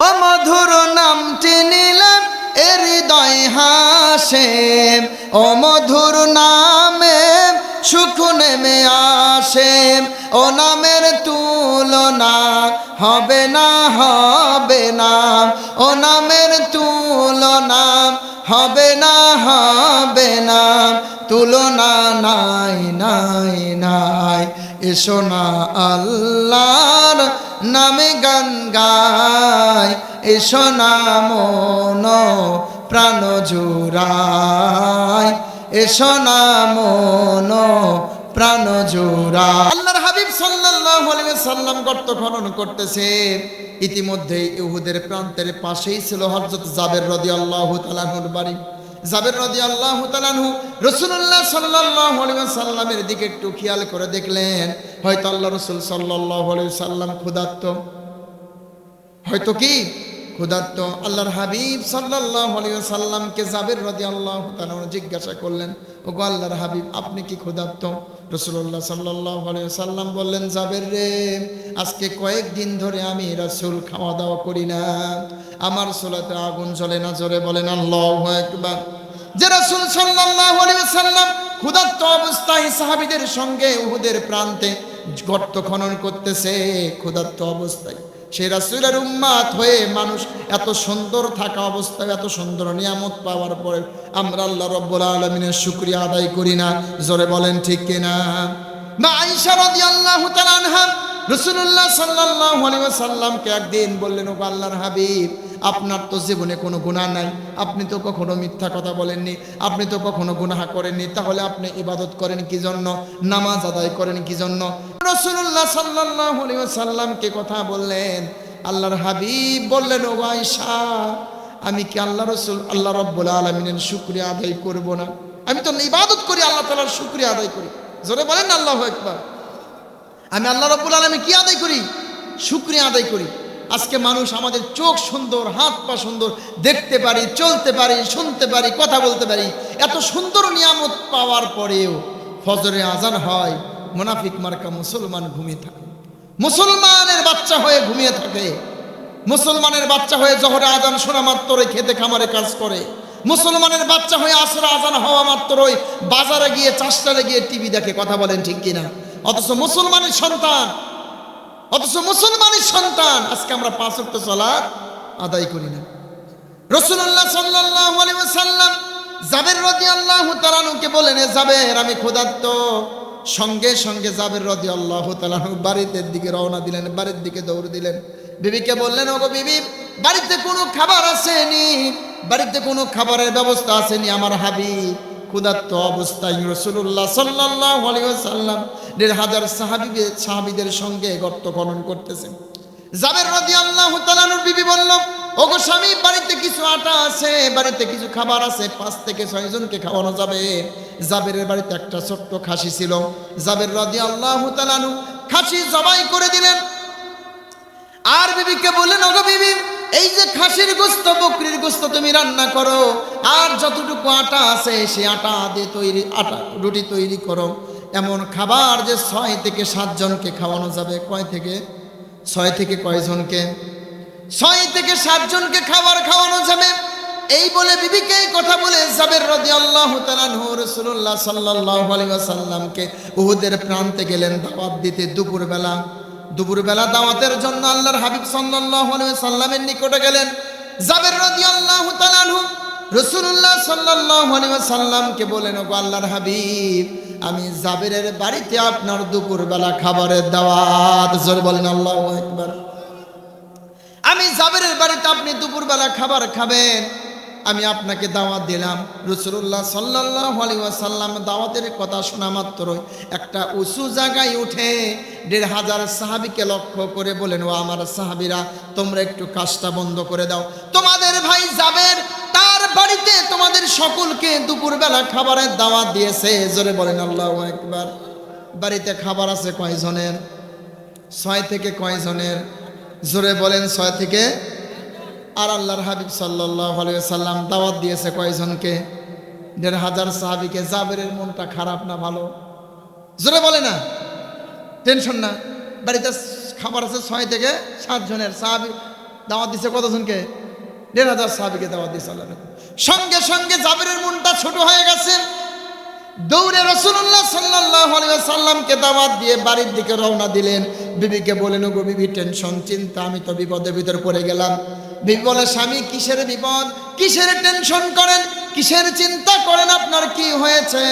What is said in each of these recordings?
ও মধুর নামটি নিলাম এ হৃদয় হাসে। ও মধুর নামে সুখ নেমে আসে। ও নামের তুলনা হবে না হবে না। ও নামের তুলনা হবে না হবে না। তুলনা নাই নাই নাই। এসো না আল্লাহর নামে গান গায়, এসো না মন প্রাণ জুড়ায়। এসো না মন প্রাণ জোড়া আল্লাহর হাবিব সাল্লাল্লাহু আলাইহি সাল্লাম গর্ত খনন করতেছে। ইতিমধ্যেই ইহুদের প্রান্তের পাশেই ছিল হযরত জাবের রাদিয়াল্লাহু তাআলার বাড়ি। জাবের নদী আল্লাহ তালানহু রসুল্লাহ সাল্লাহ সাল্লামের দিকে একটু খেয়াল করে দেখলেন, হয়তো আল্লাহ রসুল সাল্লাহ সাল্লাম ক্ষুধার্ত। হয়তো কি? ক্ষুধার্ত। আল্লাহর হাবিব সাল্লাহ সাল্লামকে জাবের নদী আল্লাহতাম জিজ্ঞাসা করলেন, ওগো আল্লাহর হাবিব, আপনি কি ক্ষুধার্ত? রাসূলুল্লাহ সাল্লাহ সাল্লাম বললেন, জাবের রে, আজকে কয়েকদিন ধরে আমি রাসূল খাওয়া দাওয়া করি না। আমার সোলাতে আগুন চলে না, জোরে বলেন, আল্লাহ একবার যে রাসূল সাল্লাহ সাল্লাম ক্ষুধার্ত অবস্থায় সাহাবিদের সঙ্গে উহুদের প্রান্তে গর্ত খনন করতেছে, ক্ষুধার্ত অবস্থায়। সেই রাসুলের উম্মাত হয়ে মানুষ এত সুন্দর থাকা অবস্থায়, এত সুন্দর নিয়ামত পাওয়ার পরে আমরা আল্লাহ রব্বুল আলমিনের শুক্রিয়া আদায় করি না। জোরে বলেন ঠিক কিনা? মা আইসা আলী সাল্লামকে একদিন বললেন, ও আল্লাহর হাবিব আপনার তো জীবনে কোনো গুনাহ নাই। আপনি তো কখনো মিথ্যা কথা বলেননি। আপনি তো কখনো গুনাহ করেননি। তাহলে আপনি ইবাদত করেন কি জন্য? নামাজ আদায় করেন কি জন্য? রসুল্লাহ সাল্লাল্লাহু আলাইহি ওয়াসাল্লামকে কথা বললেন? আল্লাহর হাবিব বললেন, ও আয়েশা, আমি কি আল্লাহ রসুল, আল্লাহ রব্বুল আলমিনের শুক্রিয়া আদায় করব না? আমি তো ইবাদত করি, আল্লাহ তালার শুক্রিয়া আদায় করি। জোরে বলেন আল্লাহ একবার আমি আল্লাহ রব্বুল আলমী কি আদায় করি? শুক্রিয়া আদায় করি। আজকে মানুষ আমাদের চোখ সুন্দর, হাত পা সুন্দর, দেখতে পারি, চলতে পারি, শুনতে পারি, কথা বলতে পারি। এত সুন্দর নিয়ামত পাওয়ার পরেও ফজরে আজান হয়, মোনাফিক মার্কা মুসলমান ঘুমিয়ে থাকে। মুসলমানের বাচ্চা হয়ে ঘুমিয়ে থাকে। মুসলমানের বাচ্চা হয়ে জহরে আজান শোনা মাত্রই খেতে খামারে কাজ করে। মুসলমানের বাচ্চা হয়ে আসরে আজান হওয়া মাত্রই বাজারে গিয়ে চাষটারে গিয়ে টিভি দেখে কথা বলেন ঠিক কিনা? অথচ মুসলমানের সন্তান অথচ মুসলমানের সন্তান, আজকে আমরা পাঁচ অক্ট চলার আদায় করি না। রসুল্লাহ সাল্লাহ সাল্লাম জাবের রদি আল্লাহ তালানুকে বলেন, "এ জাবের, আমি ক্ষুধার্ত। সঙ্গে সঙ্গে জাবের রদি আল্লাহ তালানু বাড়িতে দিকে রওনা দিলেন, বাড়ির দিকে দৌড় দিলেন। বিবিকে বললেন, ওগো বিবি, বাড়িতে কোনো খাবার আসেনি, বাড়িতে কোনো খাবারের ব্যবস্থা আসেনি আমার হাবিব। ক্ষুধার্ত অবস্থায় রসুল্লাহ সাল্লাহ সাল্লাম দেড় হাজার সাহাবি সাহাবিদের সঙ্গে গর্ত খনন করতেছেন। জাবের রদি আল্লাহ তালানুর বিবি বলল, ওগো স্বামী, বাড়িতে কিছু আটা আছে, বাড়িতে কিছু খাবার আছে, পাঁচ থেকে ছয় জনকে খাওয়ানো যাবে। জাবেরের বাড়িতে একটা ছোট্ট খাসি ছিল। জাবের রদি আল্লাহ তালানু খাসি জবাই করে দিলেন। আর বিবিকে বললেন, ওগো বিবি এই যে খাসির গোস্ত, বকরির গোস্ত তুমি রান্না করো, আর যতটুকু আটা আছে, সে আটা দিয়ে তৈরি, আটা, রুটি তৈরি করো। এমন খাবার যে ছয় থেকে সাতজনকে খাওয়ানো যাবে। কয় থেকে? ছয় থেকে কয়জনকে? ছয় থেকে সাতজনকে খাবার খাওয়ানো যাবে। এই বলে বিবিকে এই কথা বলে জাবের রদি আল্লাহ সাল্লাহ সাল্লামকে উহুদের প্রান্তে গেলেন, দাওয়াত দিতে দুপুরবেলা। দুপুরবেলা দাওয়াতের জন্য আল্লাহর হাবিব সাল্লাল্লাহু আলাইহি সাল্লামের নিকটে গেলেন। জাবের রাদিয়াল্লাহু তাআলা আনহু রাসূলুল্লাহ সাল্লাল্লাহু আলাইহি সাল্লামকে বলেন, ওগো আল্লাহর হাবিব, আমি জাবেরের বাড়িতে আপনার দুপুরবেলা খাবারের দাওয়াত। জোরে বলেন, আল্লাহু আকবার। আমি জাবেরের বাড়িতে আপনি দুপুরবেলা খাবার খাবেন? আমি আপনাকে দাওয়াত দিলাম। রসুল্লাহ সাল্লাহ আলী সাল্লাম দাওয়াতের কথা শোনা মাত্রই একটা উঁচু জায়গায় উঠে দেড় হাজার সাহাবিকে লক্ষ্য করে বলেন, ও আমার সাহাবিরা, তোমরা একটু কাজটা বন্ধ করে দাও। তোমাদের ভাই যাবেন তার বাড়িতে তোমাদের সকলকে দুপুরবেলা খাবারের দাওয়াত দিয়েছে। জোরে বলেন, আল্লাহ একবার বাড়িতে খাবার আছে কয়জনের? ছয় থেকে কয়জনের? জোরে বলেন, ছয় থেকে আর আল্লাহর হাবিব সাল্লাহ সাল্লাম দাওয়াত দিয়েছে কয়জনকে? দেড় হাজার সাহাবিকে। জাবেরের মনটা খারাপ না ভালো? জোরে বলে না? টেনশন না? বাড়িতে খাবার আছে ছয় থেকে সাতজনের সাহাবি দাওয়াত দিছে কতজনকে? দেড় হাজার সাহাবিকে দাওয়াত দিছে আল্লাহ সঙ্গে সঙ্গে জাবিরের মনটা ছোট হয়ে গেছে। দৌড়ে রসুল্লাহ সাল্লাহ সাল্লামকে দাওয়াত দিয়ে বাড়ির দিকে রওনা দিলেন। বিবিকে বলেন গো বিবি, টেনশন, চিন্তা, আমি তো বিপদের ভিতর পড়ে গেলাম। বলে স্বামী কিসের বিপদ? কিসের টেনশন করেন? কিসের চিন্তা করেন আপনার কি হয়েছে?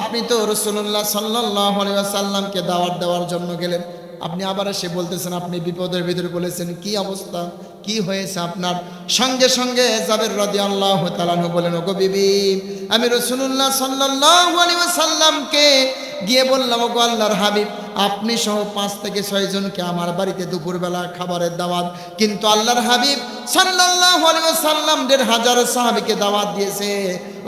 আপনি তো রসুল্লাহ সাল্লাহ সাল্লামকে দাওয়াত দেওয়ার জন্য গেলেন। আপনি আবার এসে বলতেছেন, আপনি বিপদের ভিতরে বলেছেন কি অবস্থা? কি হয়েছে আপনার? সঙ্গে সঙ্গে জাবের রাদি আল্লাহ তালানু বলেন, ওগো বিবি, আমি রসুল্লাহ সাল্লাহ সাল্লামকে গিয়ে বললাম, ওগো আল্লাহর হাবিব, আপনি সহ পাঁচ থেকে ছয় জনকে আমার বাড়িতে দুপুরবেলা খাবারের দাওয়াত। কিন্তু আল্লাহর হাবিব সাল্লাহ সাল্লাম দেড় হাজার সাহাবিকে দাওয়াত দিয়েছে,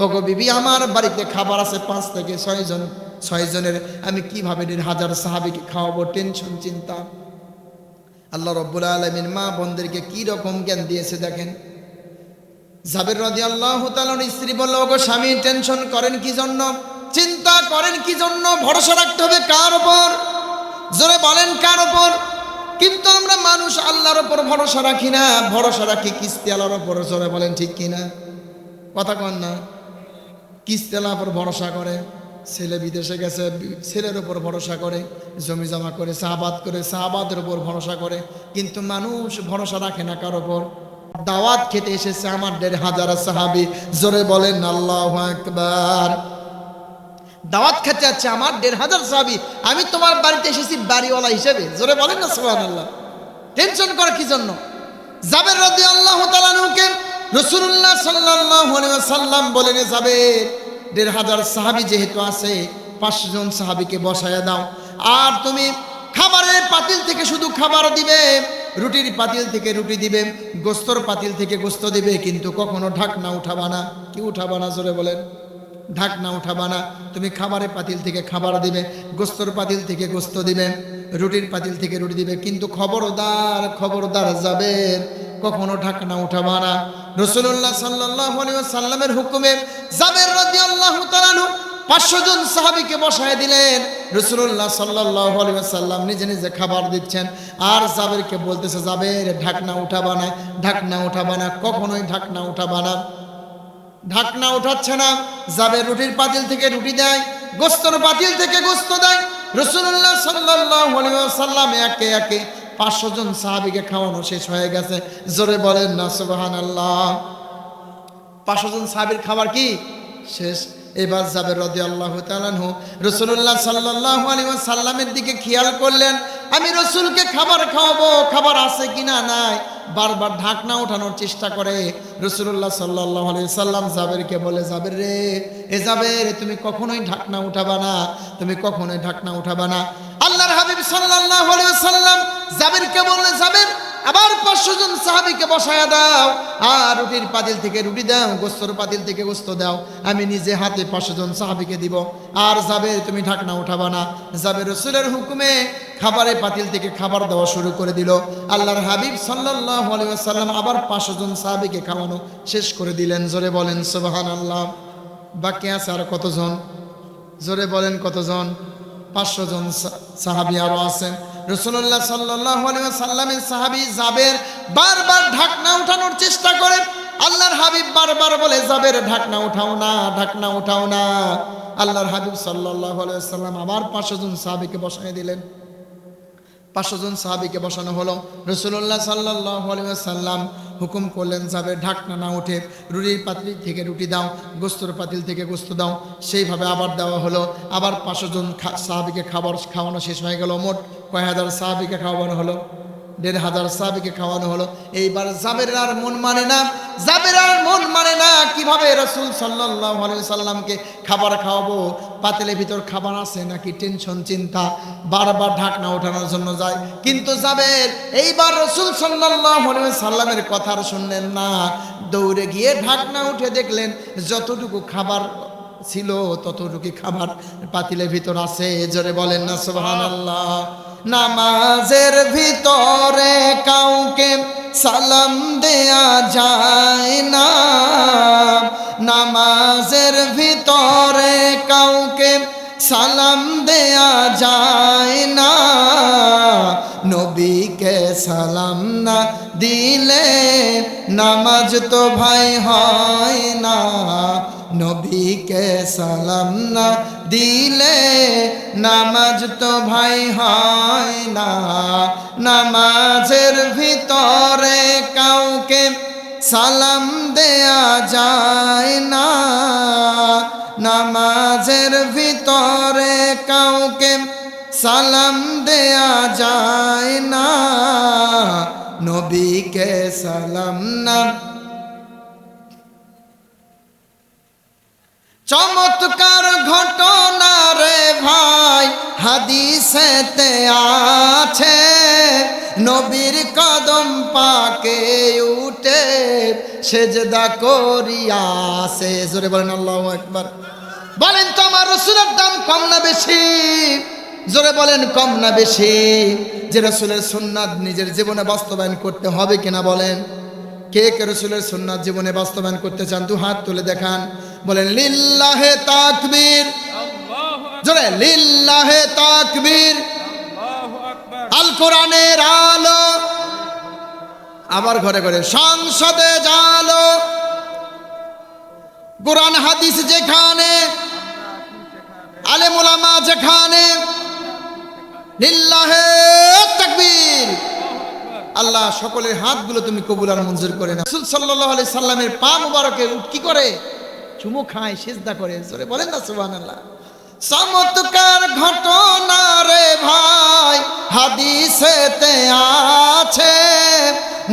ওগো বিবি, আমার বাড়িতে খাবার আছে পাঁচ থেকে ছয় জন। ছয় জনের, আমি কীভাবে দেড় হাজার সাহাবিকে খাওয়াবো? টেনশন, চিন্তা। আল্লাহ রব্বুল আলমিন মা বোনদেরকে কি রকম জ্ঞান দিয়েছে দেখেন। জাবের রাজি আল্লাহ তালন স্ত্রী বলল, ওগো স্বামী, টেনশন করেন কি জন্য? চিন্তা করেন কি জন্য ভরসা রাখতে হবে কার ওপর জোরে বলেন কার ওপর কিন্তু আমরা মানুষ আল্লাহর ওপর ভরসা রাখি না। ভরসা রাখি কিস্তি আল্লাহর ওপর জোরে বলেন ঠিক কিনা কথা কন না। কিস্তি আল্লাহর ভরসা করে। ছেলে বিদেশে গেছে, ছেলের ওপর ভরসা করে। জমি জমা করে সাহাবাদ করে সাহাবাদের ওপর ভরসা করে। কিন্তু মানুষ ভরসা রাখে না কার ওপর দাওয়াত খেতে এসেছে আমার দেড় হাজার সাহাবি। জোরে বলেন আল্লাহ একবার দাওয়াত খেতে যাচ্ছে আমার দেড় হাজার সাহাবি। আমি তোমার বাড়িতে এসেছি বাড়িওয়ালা হিসেবে। জোরে বলেন না সোহান আল্লাহ টেনশন করার কি জন্য? জাবের রদি আল্লাহ তালানুকে রসুল্লাহ সাল্লাহ সাল্লাম বলেন যাবে দেড় হাজার সাহাবি যেহেতু আছে, পাঁচশো জন সাহাবিকে বসায় দাও। আর তুমি খাবারের পাতিল থেকে শুধু খাবার দিবে, রুটির পাতিল থেকে রুটি দিবে, গোস্তর পাতিল থেকে গোস্ত দিবে, কিন্তু কখনো ঢাকনা উঠাবা না। কি উঠাবা না, জোরে বলেন। ঢাকনা উঠাবা না। তুমি খাবারের পাতিল থেকে খাবার দিবে, গোস্তর পাতিল থেকে গোস্ত দিবে, রুটির পাতিল থেকে রুটি দিবে, কিন্তু খবরদার খবরদার যাবে কখনো ঢাকনা উঠাবা না। রসুল্লাহ সাল্লাহ সাল্লামের হুকুমে জাবের রাজি আল্লাহ পাঁচশো জন সাহাবিকে বসায় দিলেন। রসুল্লাহ সাল্লাহ সাল্লাম নিজে নিজে খাবার দিচ্ছেন। আর জাবেরকে বলতেছে, জাবের, ঢাকনা উঠাবা না, ঢাকনা উঠাবা না, কখনোই ঢাকনা উঠাবা না। ঢাকনা উঠাচ্ছে না যাবে রুটির পাতিল থেকে রুটি দেয়, গোস্তর পাতিল থেকে গোস্ত দেয়। রসুল্লাহ সাল্লাহ সাল্লাম একে একে পাঁচশো জন সাহাবিকে খাওয়ানো শেষ হয়ে গেছে। জোরে বলেন না সুবাহান আল্লাহ পাঁচশো জন সাহাবির খাবার কি? শেষ। এবার যাবে রদি আল্লাহ তালানহু রসুল্লাহ সাল্লাহ আলী সাল্লামের দিকে খেয়াল করলেন, আমি রসুলকে খাবার খাওয়াবো, খাবার আছে কিনা নাই? বারবার ঢাকনা ওঠানোর চেষ্টা করে রসুল্লাহ সাল্লাহ সাল্লাম জাবেরকে বলে, জাবের রে, এ জাবের, তুমি কখনোই ঢাকনা উঠাবা না, তুমি কখনোই ঢাকনা উঠাবা না। আল্লাহর হাবিব সাল্লাহ সাল্লাম জাবেরকে বললে জাবের আবার পাঁচশো জন সাহাবিকে বসায়া দাও। আর রুটির পাতিল থেকে রুটি দাও, গোস্তর পাতিল থেকে গোস্ত দাও। আমি নিজে হাতে পাঁচশো জন সাহাবিকে দিব। আর যাবে, তুমি ঢাকনা উঠাবা না। যাবে রসুলের হুকুমে খাবারের পাতিল থেকে খাবার দেওয়া শুরু করে দিল। আল্লাহর হাবিব সাল্লাহ সাল্লাম আবার পাঁচশো জন সাহাবিকে খাওয়ানো শেষ করে দিলেন। জোরে বলেন সোবাহান আল্লাহ বাকি আছে আর কতজন? জোরে বলেন, কতজন? পাঁচশো জন সাহাবি আরও আছেন। রসুল্লাহ সাল্লাহ সাল্লামের সাহাবি জাবের বারবার ঢাকনা উঠানোর চেষ্টা করেন আল্লাহর হাবিব বারবার বলে, জাবের, ঢাকনা উঠাও না, ঢাকনা উঠাও না। আল্লাহর হাবিব সাল্লাহ সাল্লাম আবার পাঁচশো জন সাহাবিকে বসাই দিলেন। পাঁচশো জন সাহাবিকে বসানো হলো। রসুল্লাহ সাল্লাহ সাল্লাম হুকুম করলেন, যাবে, ঢাকনা না উঠে রুটির পাতিল থেকে রুটি দাও, গোস্তর পাতিল থেকে গোস্ত দাও। সেইভাবে আবার দেওয়া হলো। আবার পাঁচশো জন সাহাবিকে খাবার খাওয়ানো শেষ হয়ে গেল। মোট কয় হাজার সাহাবিকে খাওয়ানো হলো? দেড় হাজার সাহাবিকে খাওয়ানো হলো। এইবার জাবের আর মন মানে না জাবের আর মন মানে না কীভাবে রসুল সাল্লাহ সাল্লামকে খাবার খাওয়াবো? পাতিলের ভিতর খাবার আছে নাকি? টেনশন, চিন্তা। বারবার ঢাকনা ওঠানোর জন্য যায়। কিন্তু জাবের, এইবার রসুল সাল্লাহ সাল্লামের কথা আর শুনলেন না। দৌড়ে গিয়ে ঢাকনা উঠে দেখলেন, যতটুকু খাবার ছিল, ততটুকু খাবার পাতিলের ভিতর আছে। জোরে বলেন না সোহান আল্লাহ নামাজের ভিতরে কাউকে সালাম দেয়া যায় না। নামাজের ভিতরে কাউকে সালাম দেয়া যায় না। নবীকে সালাম না দিলে নামাজ তো ভাই হয় না। নবীকে সালাম না দিলে নামাজ তো ভাই হয় না। নামাজের ভিতরে কাউকে সালাম দেয়া যায় না। নামাজের ভিতরে কাউকে সালাম দেয়া যায় না। নবীকে সালাম না চমৎকার ঘটনা রে ভাই, হাদিসেতে আছে। নবীর কদম পাকে উঠে সেজদা করিয়া সে জোরে বলেন, আল্লাহ একবার বলেন তো আমার রসুলের দাম কম না বেশি? জোরে বলেন, কম না বেশি? যে রসুলের সুন্নাত নিজের জীবনে বাস্তবায়ন করতে হবে কিনা বলেন? কে কে রসুলের সুন্নাত জীবনে বাস্তবায়ন করতে চান? দু হাত তুলে দেখান। বলেন লিল্লাহে তাকবীর। জোরে লিল্লাহে তাকবীর। আল কোরআনের আলো আবার ঘরে ঘরে সংসদে জালো। কোরআন হাদিস যেখানে আলেমুলামা যেখানে লিল্লাহে তাকবীর। আল্লাহ সকলের হাতগুলো তুমি কবুল আর মঞ্জুর করে না রাসূল সাল্লাল্লাহু আলাইহি সাল্লামের পা মুবারকে কি করে? চুমু খায়, সেজদা করে। জোরে বলেন না, সুবহানাল্লাহ। চমৎকার ঘটনা রে ভাই, হাদিসেতে আছে।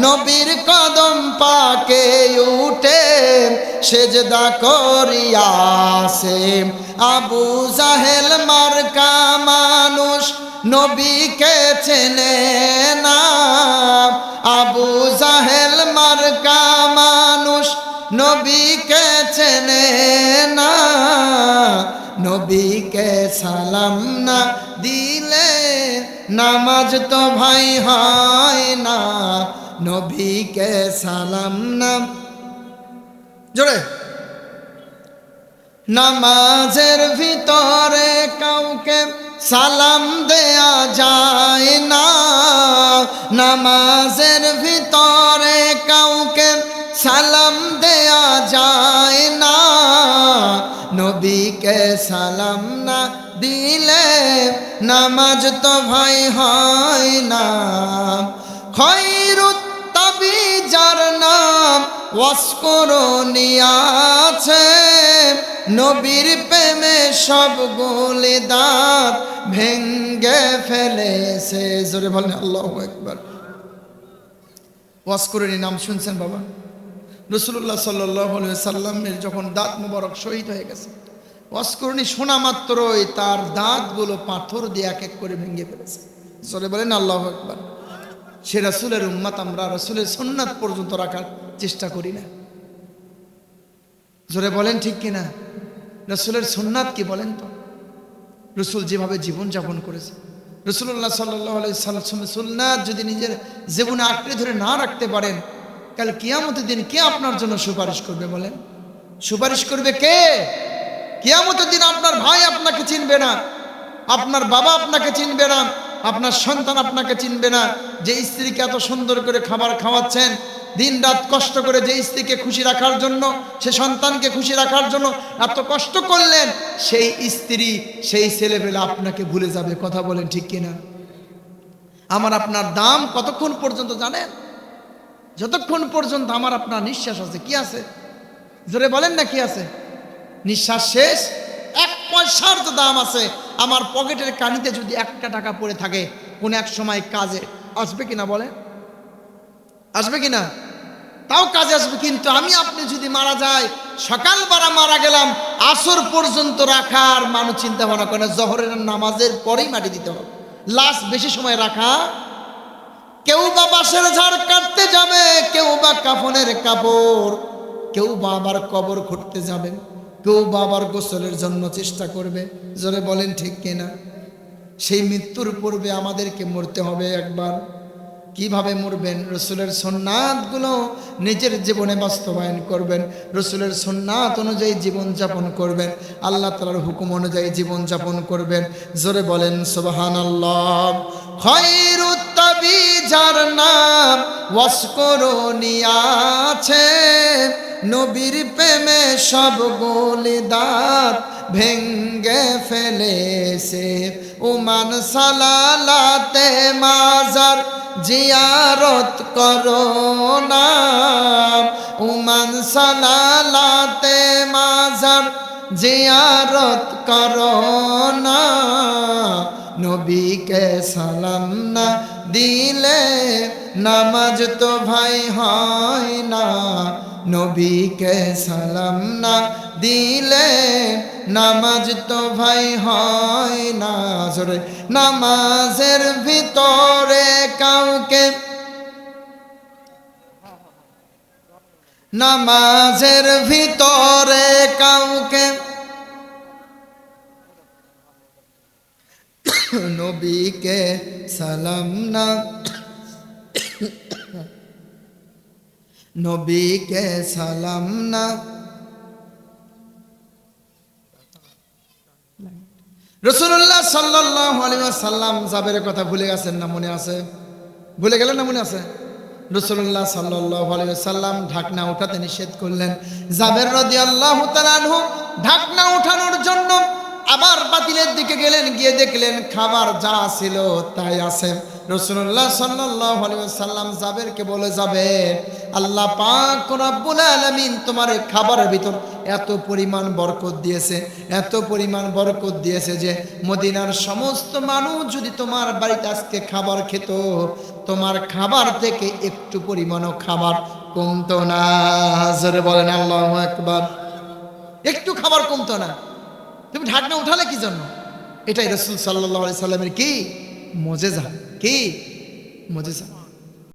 নবীর কদম পাকে উঠে সেজদা করিয়াছে। আবু জাহেল মার্কা মানুষ নবীকে চেনে না। আবু জাহেল মার্কা মানুষ নবীকে চেনে না, নবীকে সালাম না দিলে নামাজ তো ভাই হয় না, নবীকে সালাম না। জোরে। নামাজের ভিতরে কাউকে সালাম দেয়া যায় না, নামাজের ভিতরে সালাম না দিলে নামাজ তো ভাই হয় না। খৈরুত তবি যার নাম ওয়াসকরণী আছে নবীর প্রেমে সব গোলে দাঁত ভেঙ্গে ফেলেছে। জোরে বলেন, আল্লাহ একবার ওয়াসকরণী নাম শুনছেন বাবা? রসুল্লাহ সাল্লাহ সাল্লামের যখন দাঁত মুবারক শহীদ হয়ে গেছে ওয়াসকরণী শোনা মাত্রই তার দাঁতগুলো পাথর দিয়ে এক এক করে ভেঙে ফেলেছে। জোরে বলেন আল্লাহ একবার সে রাসুলের উম্মাত, আমরা রাসুলের সন্ন্যাত পর্যন্ত রাখার চেষ্টা করি না। জোরে বলেন ঠিক কিনা? রসুলের সন্ন্যাত কি বলেন তো? রসুল যেভাবে জীবন যাপন করেছে রসুল্লাহ সাল্লাহ সুন্নাত যদি নিজের জীবনে আঁকড়ে ধরে না রাখতে পারেন, কাল কিয়ামতের দিন কে আপনার জন্য সুপারিশ করবে বলেন? সুপারিশ করবে কে? কিয়ামতের দিন আপনার ভাই আপনাকে চিনবে না, আপনার বাবা আপনাকে চিনবে না, আপনার সন্তান আপনাকে চিনবে না, যে স্ত্রীকে এত সুন্দর করে খাবার খাওয়াচ্ছেন দিন রাত কষ্ট করে যে স্ত্রীকে খুশি রাখার জন্য, সে সন্তানকে খুশি রাখার জন্য এত কষ্ট করলেন, সেই স্ত্রী, সেই ছেলেবেলা আপনাকে ভুলে যাবে, কথা বলেন ঠিক কিনা? আমার আপনার দাম কতক্ষণ পর্যন্ত জানেন? যতক্ষণ পর্যন্ত আমার আপনার নিঃশ্বাস আছে, কি আছে? জোরে বলেন না কি আছে? নিঃশ্বাস শেষ। এক পয়সার তো দাম আছে। আমার পকেটের কানিতে যদি একটা টাকা পড়ে থাকে, কোন এক সময় কাজে আসবে কিনা বলে আসবে কিনা? তাও কাজে আসবে, কিন্তু আমি আপনি যদি মারা যায় সকালবেলা মারা গেলাম, আসর পর্যন্ত রাখার মানুষ চিন্তা ভাবনা করে জহরের নামাজের পরেই মাটি দিতে হবে। লাশ বেশি সময় রাখা। কেউ বা বাঁশের ঝাড় কাটতে যাবে, কেউ বা কাফনের কাপড়, কেউ বা আবার কবর খুঁড়তে যাবে। কেউ বাবার গোসলের জন্য চেষ্টা করবে। জোরে বলেন, ঠিক কিনা সেই মৃত্যুর পূর্বে আমাদেরকে মরতে হবে একবার। কীভাবে মরবেন? রসুলের সোননাথগুলো নিজের জীবনে বাস্তবায়ন করবেন। রসুলের সোননাথ অনুযায়ী জীবনযাপন করবেন। আল্লাহ তালার হুকুম অনুযায়ী জীবনযাপন করবেন। জোরে বলেন সোবাহান আল্লাহ যার নাম আছে। নবীর প্রেমে সব গোলি দাঁত ভেঙ্গে ফেলেছে। উমান সালালাতে মাজার জিয়ারত করো না। উমান সালালাতে মাজার জিয়ারত করো না। নবীকে সালাম না দিলে নামাজ তো ভাই হয় না। নবীকে সালাম না দিলে নামাজ তো ভাই হয় না। জোরে, নামাজের ভিতরে কাউকে নামাজের ভিতরে কাউকে নবীকে সালাম না নবীকে সালাম না। রসুল্লাহ সাল্লাহ সাল্লাম জাবের কথা ভুলে গেছেন না মনে আছে? ভুলে গেলেন না মনে আছে? রসুল্লাহ সাল্লাহ সাল্লাম ঢাকনা উঠাতে নিষেধ করলেন। জাবের রদি আল্লাহ ঢাকনা উঠানোর জন্য আবার বাতিলের দিকে গেলেন, গিয়ে দেখলেন খাবার যা ছিল তাই আছে। রসুল্লাহ সাল্লাহ সাল্লাম জাবেরকে বলে, যাবে, আল্লাহ পাক রব্বুল আলামিন তোমার খাবারের ভিতর এত পরিমাণ বরকত দিয়েছে, এত পরিমাণ বরকত দিয়েছে যে মদিনার সমস্ত মানুষ যদি তোমার বাড়িতে আজকে খাবার খেত, তোমার খাবার থেকে একটু পরিমাণও খাবার কমতো না। বলেন, আল্লাহ একবার একটু খাবার কমতো না। তুমি ঢাকনা উঠালে কি জন্য? এটাই রসুল সাল্লাহ সাল্লামের কি? মজে মজেজা। কি মজেজা